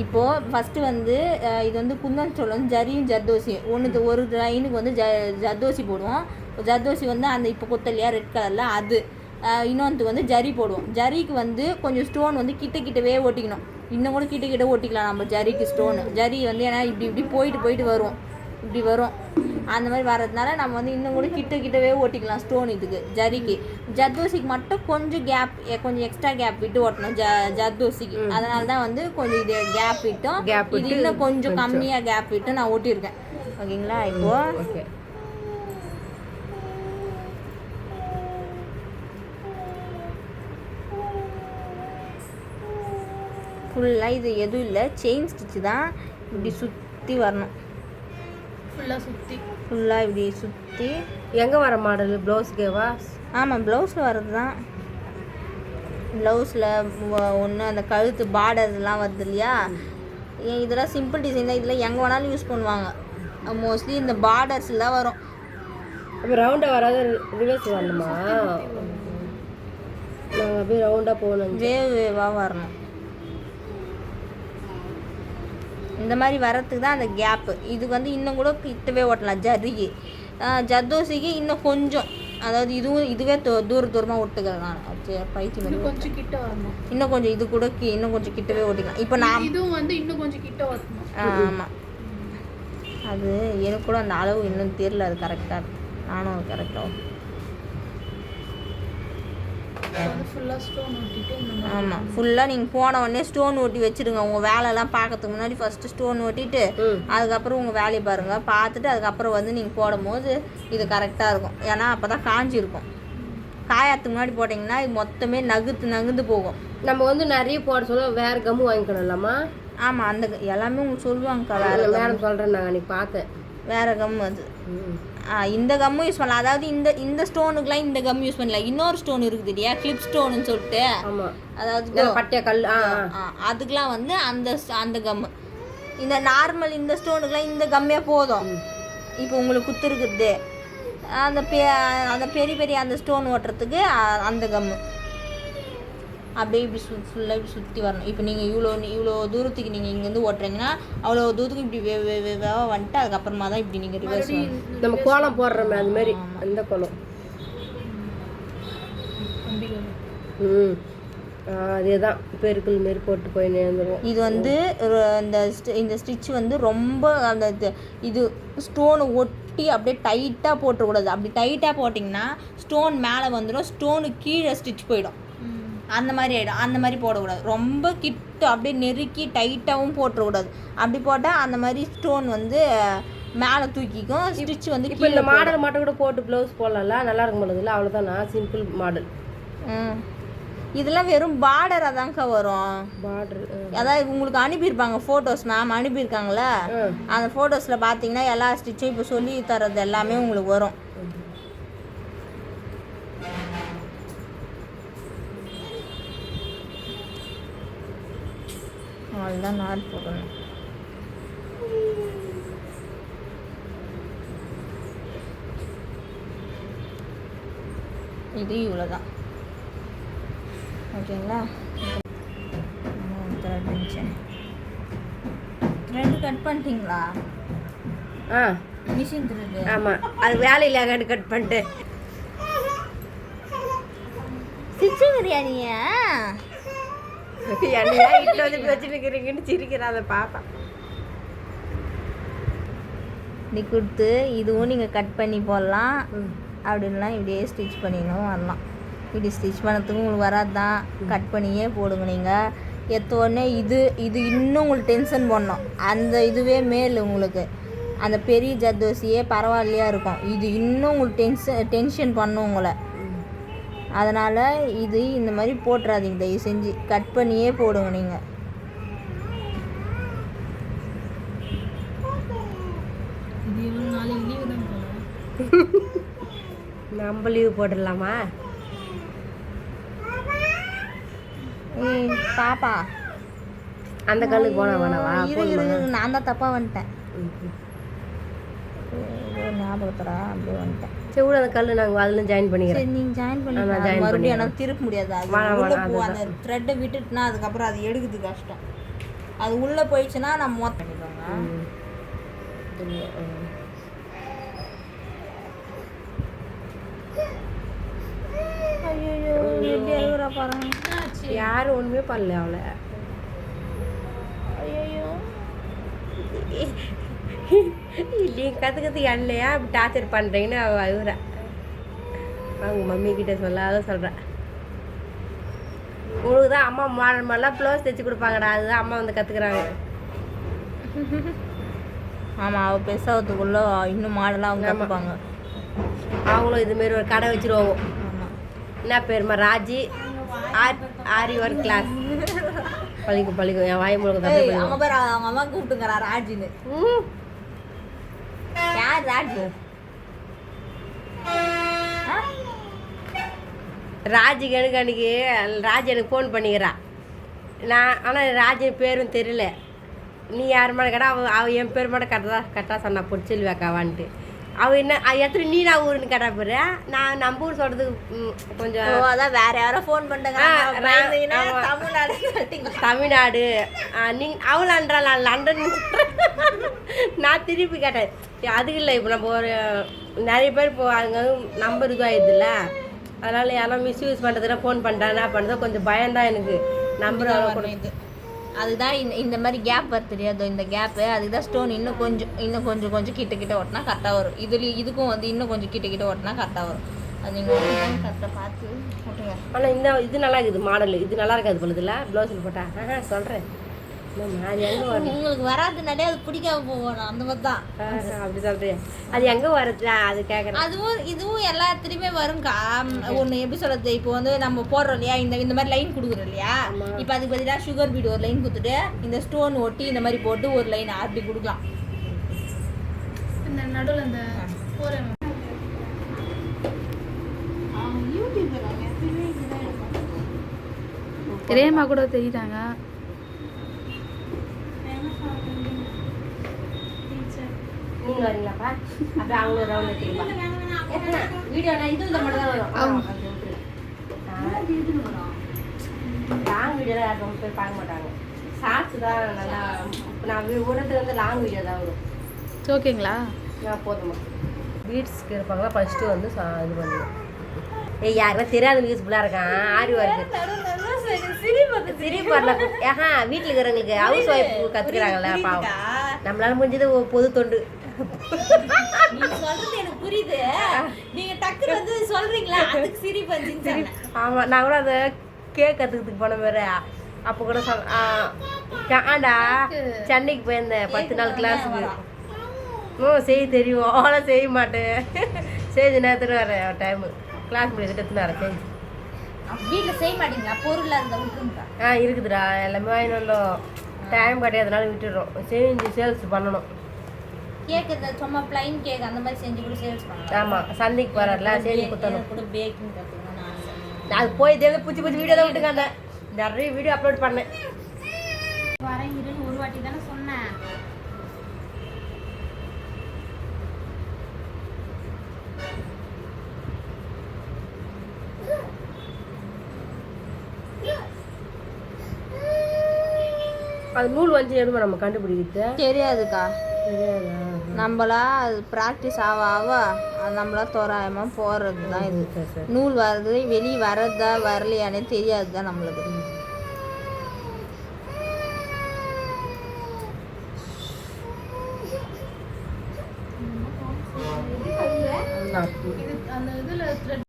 இப்போது ஃபஸ்ட்டு வந்து இது வந்து குந்தன் சோளம் ஜரியும் ஜர்தோசி ஒன்று ஒரு லைனுக்கு வந்து ஜ ஜர்தோசி போடுவோம். ஜர்தோசி வந்து அந்த இப்போ கொத்தலையா ரெட் கலரில் அது. இன்னொன்று வந்து ஜரி போடுவோம். ஜரிக்கு வந்து கொஞ்சம் ஸ்டோன் வந்து கிட்ட கிட்டவே ஓட்டிக்கணும். இன்னும் கூட கிட்ட கிட்ட ஒட்டிக்கலாம் நம்ம ஜரிக்கு ஸ்டோனு ஜரி வந்து ஏன்னா இப்படி இப்படி போயிட்டு போயிட்டு வருவோம். இப்படி வரும். அந்த மாதிரி வர்றதுனால நம்ம வந்து இன்னும் கூட கிட்ட கிட்டவே ஓட்டிக்கலாம் ஸ்டோன் இதுக்கு ஜரிக்கு. ஜர்தோசிக்கு மட்டும் கொஞ்சம் கேப் கொஞ்சம் எக்ஸ்ட்ரா கேப் விட்டு ஓட்டணும் ஜ ஜர்தோசிக்கு அதனால தான் வந்து கொஞ்சம் இது கேப் விட்டோம். Gap இது இன்னும் கொஞ்சம் கம்மியாக கேப் விட்டு நான் ஓட்டியிருக்கேன். ஓகேங்களா? இப்போ ஓகே. ஃபுல்லாக இது எதுவும் இல்லை. செயின் ஸ்டிச்சு தான். இப்படி சுற்றி வரணும். ஃபுல்லாக சுற்றி ஃபுல்லாக இப்படி சுற்றி எங்கே வர மாடல்? ப்ளவுஸ்க்கேவா ஆமாம் ப்ளவுஸில் வர்றது தான் ப்ளவுஸில் ஒன்று அந்த கழுத்து பார்டர்லாம் வருது இல்லையா? இதெல்லாம் சிம்பிள் டிசைன் தான். இதில் எங்கே வேணாலும் யூஸ் பண்ணுவாங்க. மோஸ்ட்லி இந்த பார்டர்ஸில் தான் வரும். அப்போ ரவுண்டாக வராத ரிவர்ஸ் வரணுமா? நாங்கள் அப்படியே ரவுண்டாக போகணும் வேவ் வேவாக வரணும். இந்த மாதிரி வரத்துக்கு தான் அந்த கேப்பு இது வந்து இன்னும் கூட கிட்டவே ஓட்டலாம். ஜரிக்கு ஆஹ் ஜர்தோசிக்கு இன்னும் கொஞ்சம். அதாவது இதுவும் இதுவே தூர தூரமாக பயிற்சி மாதிரி கொஞ்சம் கிட்ட வரணும். இன்னும் கொஞ்சம் இது கூட இன்னும் கொஞ்சம் கிட்டவே ஓட்டிக்கலாம். இப்போ நான் இதுவும் வந்து இன்னும் கொஞ்சம் கிட்ட வரணும். ஆமாம் அது எனக்கு கூட அந்த அளவு இன்னும் தெரியல. அது கரெக்டாக நானும் கரெக்டாக வந்து ஃபுல்லாக ஸ்டோன் ஒட்டிட்டு இந்த மாதிரி ஆமாம் ஃபுல்லாக நீங்கள் போன உடனே ஸ்டோன் ஒட்டி வச்சுருங்க. உங்கள் வேலைலாம் பார்க்கறதுக்கு முன்னாடி ஃபஸ்ட்டு ஸ்டோன் ஒட்டிட்டு ம். அதுக்கப்புறம் உங்கள் வேலையை பாருங்கள் பார்த்துட்டு அதுக்கப்புறம் வந்து நீங்கள் போடும்போது இது கரெக்டாக இருக்கும். ஏன்னா அப்போ தான் காஞ்சிருக்கும். காயத்துக்கு முன்னாடி போட்டிங்கன்னா இது மொத்தமே நகுத்து நகுந்து போகும். நம்ம வந்து நிறைய போட சொல்ல வேறு கம்மு வாங்கிக்கணும்லாமா ஆமாம் அந்த எல்லாமே உங்களுக்கு சொல்லுவாங்கக்கா வேறு மேடம் சொல்கிறேன் நான் அன்றைக்கி பார்த்தேன். வேறு கம் அது. இந்த கம்மும் யூஸ் பண்ணலாம். அதாவது இந்த இந்த ஸ்டோனுக்குலாம் இந்த கம் யூஸ் பண்ணலாம் இன்னொரு ஸ்டோன் இருக்குது இல்லையா? கிளிப் ஸ்டோனுன்னு சொல்லிட்டு. அதாவது பட்டைய கல் அதுக்கெலாம் வந்து அந்த அந்த கம்மு இந்த நார்மல் இந்த ஸ்டோனுக்குலாம் இந்த கம்மே போதும். இப்போ உங்களுக்கு குத்துருக்குது அந்த பெ அந்த பெரிய பெரிய அந்த ஸ்டோன் ஓட்டுறதுக்கு அந்த கம்மு அப்படியே இப்படி சு ஃபுல்லாக இப்படி சுற்றி வரணும். இப்போ நீங்கள் இவ்வளோ இவ்வளோ தூரத்துக்கு நீங்கள் இங்கேருந்து ஓட்டுறீங்கன்னா அவ்வளோ தூரத்துக்கு இப்படி வே வே வே வேவா வந்துட்டு அதுக்கப்புறமா தான் இப்படி நீங்கள் ரிவர்ஸ் நம்ம கோலம் போடுறோமே அது மாதிரி அந்த கோலம். ம். ஆ, அதே தான் பெருக்கல் மாரி போட்டு போய் நேர்ந்துருவோம். இது வந்து இந்த இந்த ஸ்டிச் வந்து ரொம்ப அந்த இது- இது ஸ்டோனை ஒட்டி அப்படியே டைட்டாக போட்டுறக்கூடாது. அப்படி டைட்டாக போட்டிங்கன்னா ஸ்டோன் மேலே வந்துடும் ஸ்டோனுக்கு கீழே ஸ்டிச் போயிடும். அந்த மாதிரி ஆகிடும் அந்த மாதிரி போடக்கூடாது. ரொம்ப கிட்ட அப்படியே நெருக்கி டைட்டாகவும் போட்டுறக்கூடாது. அப்படி போட்டால் அந்த மாதிரி ஸ்டோன் வந்து மேலே தூக்கிக்கும். ஸ்டிச் வந்து இப்போ இந்த மாடல் மட்டும் கூட போட்டு ப்ளவுஸ் போடலாம்ல? நல்லா இருக்கும் போலதுல அவ்வளோதானா சிம்பிள் மாடல் ம். இதெல்லாம் வெறும் பார்டராக தான்க்கா வரும். பார்டர் அதாவது உங்களுக்கு அனுப்பியிருப்பாங்க ஃபோட்டோஸ் மேம் அனுப்பியிருக்காங்களே அந்த ஃபோட்டோஸில் பார்த்தீங்கன்னா எல்லா ஸ்டிச்சும் இப்போ சொல்லி தர்றது எல்லாமே உங்களுக்கு வரும். அவ்வளோதான் நாட் போடணும். இது இவ்வளோ தான் ஓகேங்களா த்ரெட் த்ரெட் கட் பண்ணிட்டீங்களா? ஆ. மிஷின் த்ரெட்டு ஆமாம் அது வேலையில் கண்டு கட் பண்ணிட்டு. ஸ்டிச்சு பிரியாணியா? என்னையா இட்டு வந்து வச்சுருக்கிறீங்கன்னு சிரிக்கிறேன் அதை பார்ப்பேன் நீ கொடுத்து இதுவும் நீங்கள் கட் பண்ணி போடலாம். அப்படின்னா இப்படியே ஸ்டிச் பண்ணினும் வரலாம். இப்படி ஸ்டிச் பண்ணதுக்கும் உங்களுக்கு வராது தான் கட் பண்ணியே போடுங்க நீங்கள் எத்த உடனே இது இது இன்னும் உங்களுக்கு டென்ஷன் பண்ணணும் அந்த இதுவே மேல் உங்களுக்கு. அந்த பெரிய ஜர்தோசியே பரவாயில்லையா இருக்கும். இது இன்னும் உங்களுக்கு டென்ஷன் டென்ஷன் பண்ணும் உங்களை. அதனால் இது இந்த மாதிரி போட்டுறாதீங்க தயவு செஞ்சு. கட் பண்ணியே போடுங்க நீங்கள் நம்ம லீவ் போட்டுடலாமா? ஏய் பாப்பா. அந்த கல்லுக்கு போனா வேணாவா? நான் தான் தப்பாக வந்துட்டேன். ஞாபகத்தடா அப்படியே வந்துட்டேன். சரி விட அந்த கல் நாங்கள் அதில் ஜாயின் பண்ணிக்கிறேன் சரி நீங்கள் ஜாயின் பண்ணி நான் join மறுபடியும் எனக்கு திருப்ப முடியாது. அது அந்த த்ரெட்டை விட்டுட்டுனா அதுக்கப்புறம் அது எடுக்குது கஷ்டம். அது உள்ளே போயிடுச்சுன்னா நம்ம மொத்த பண்ணிக்கோங்க. யாரும் ஒண்ணுமே பண்ணல அவளை. ஐயோ நீ கற்றுக்கிறது இல்லையா? அப்படி டார்ச்சர் பண்ணுறீங்கன்னு அவள் அழுகுறா அவங்க மம்மி கிட்ட சொல்லாத சொல்கிறேன் உனக்கு தான் அம்மா மாடல் மாடலாம் ப்ளவுஸ் தைச்சு கொடுப்பாங்கடா. அதுதான் அம்மா வந்து கற்றுக்குறாங்க ஆமாம் அவள் பெருசாகிறதுக்குள்ள இன்னும் மாடலாக அவங்க. கற்றுப்பாங்க அவங்களும் இதுமாரி ஒரு கடை வச்சிருவாங்க. ஆமாம் என்ன பேருமா? ராஜி. ஆர் ஆரி ஒர்க் கிளாஸ் பழிக்கும் பழிக்கும். என் வாய் முழுக்க. அவங்க அம்மா கூப்பிட்டுங்கிறா ராஜின்னு. யார் ராஜு? ராஜிக்கு எனக்கு அன்னைக்கு ராஜி எனக்கு ஃபோன் பண்ணிக்கிறா. நான் ஆனால் ராஜி பேரும் தெரியல. நீ யார் மேலே கேட்டா அவள் அவள் என் பேர் மட்டும் கரெக்டாக கரெக்டாக சொன்னா பொடிச்செல்வி அக்காவான்ட்டு அவள் என்ன எத்தனை நீ நான் ஊருன்னு கேட்டா பாரு. நான் நம்ம ஊர் சொல்கிறதுக்கு கொஞ்சம் அதான் வேற யாரோ ஃபோன் ஆமா. தமிழ்நாடு. தமிழ்நாடு. நீ அவளான்றா நான் லண்டன் நான் திருப்பி கேட்டேன். அதுக்கு இல்லை. இப்போ நம்ம ஒரு நிறைய பேர் இப்போ அங்கே நம்பர் இதுவாகிடுதுல்ல அதனால் யாரும் மிஸ்யூஸ் பண்ணுறதுனா ஃபோன் பண்ணுறேன் என்ன பண்ணுறது கொஞ்சம் பயம்தான் எனக்கு. நம்பர். அதுதான் இந்த இந்த மாதிரி கேப் வருது தெரியாது இந்த கேப்பு அதுக்கு தான் ஸ்டோன் இன்னும் கொஞ்சம் இன்னும் கொஞ்சம் கொஞ்சம் கிட்ட கிட்ட ஓட்டினா கரெக்டாக வரும். இதுலேயும் இதுக்கும் வந்து இன்னும் கொஞ்சம் கிட்ட கிட்ட ஓட்டினா கரெக்டாக வரும். அது நீங்கள் கரெக்டாக பார்த்து ஓட்டுங்க ஆனால் இந்த இது நல்லா இருக்குது மாடல் இது நல்லா இருக்காது பொழுதுல ப்ளவுஸில் போட்டா. ஆஹா சொல்கிறேன் உங்களுக்கு வராதுனாலே அது பிடிக்காம போகணும். அந்த மாதிரி தான் அப்படி சொல்கிறேன் அது எங்கே வருது? அது கேட்குறேன் அதுவும் இதுவும் எல்லாத்துலேயுமே வரும்க்கா. ஒன்று எப்படி சொல்றது? இப்போ வந்து நம்ம போடுறோம் இல்லையா? இந்த இந்த மாதிரி லைன் கொடுக்குறோம் இல்லையா? இப்போ அதுக்கு பதிலாக சுகர் பீட் ஒரு லைன் கொடுத்துட்டு இந்த ஸ்டோன் ஒட்டி இந்த மாதிரி போட்டு ஒரு லைன் அப்படி கொடுக்கலாம். இந்த நடுவில் இந்த ரேமா கூட தெரியுதாங்க? நீங்கள் வரீங்களாப்பா அப்போ அவங்களும் ரவுண்ட் எத்தனை வீடியோ நான் இது மட்டும் தான் வரும் லாங் வீடியோலாம் யாரும் ரொம்ப பேர் பார்க்க மாட்டாங்க. ஷார்ட்ஸ் தான் நல்லா நான் விடுறது வந்து லாங் வீடியோ தான் வரும். ஓகேங்களா நான் போதுமா பீட்ஸ்க்கு இருப்பாங்களா ஃபஸ்ட்டு வந்து இது பண்ணுவோம் ஏய் யாருக்கும் தெரியாத யூஸ்ஃபுல்லாக இருக்கான். ஆரி ஒர்க்கு சிரிப்பு வரல. ஏஹா வீட்டில் இருக்கிறவங்களுக்கு ஹவுஸ் ஒய்ஃப் கற்றுக்குறாங்கல்ல பாவம். நம்மளால முடிஞ்சது பொது தொண்டு. புரியுது. நீங்க டக்குனு வந்து சொல்றீங்களா? அதுக்கு சிரிப்பு நான் கூட அந்த கேக் போன மாதிரி அப்போ கூட க- ஆண்டா சென்னைக்கு போயிருந்தேன் பத்து நாள் கிளாஸுக்கு ஓ செய்ய தெரியும். அவ்வளோ செய்ய மாட்டேன். செய்து நேரத்துக்கு டைமு கிளாஸ் முடியாது எடுத்துன்னு செஞ்சு வீட்டுல செய்ய. மாட்டீங்களா? பொருள் அந்த ஆ இருக்குதுடா. எல்லாமே வந்தோம். டைம் கிடையாதுனால விட்டுடுறோம். செஞ்சு சேல்ஸ் பண்ணணும். கேக் இந்த சும்மா பிளைன் கேக் அந்த மாதிரி செஞ்சு கூட சேல்ஸ் பண்ணலாம். ஆமாம் சந்தைக்கு போகிறார்ல செஞ்சு கொடுத்தணும் கூட பேக்கிங் கற்றுக்கணும்னு ஆசை அது போய் தேவை பூச்சி பூச்சி வீடியோ தான் விட்டுக்காங்க நிறைய வீடியோ அப்லோட் பண்ணேன். வரேன் இருன்னு ஒரு வாட்டி தானே சொன்னேன். அது நூல் வந்து எடுமா நம்ம கண்டுபிடிக்கிறது தெரியாதுக்கா. தெரியாதா? நம்மளா அது ப்ராக்டிஸ் ஆக ஆக அது நம்மளா தோராயமாக போடுறது தான் இது நூல் வர்றது வெளியே வர்றதா வரலையானே தெரியாது தான் நம்மளுக்கு.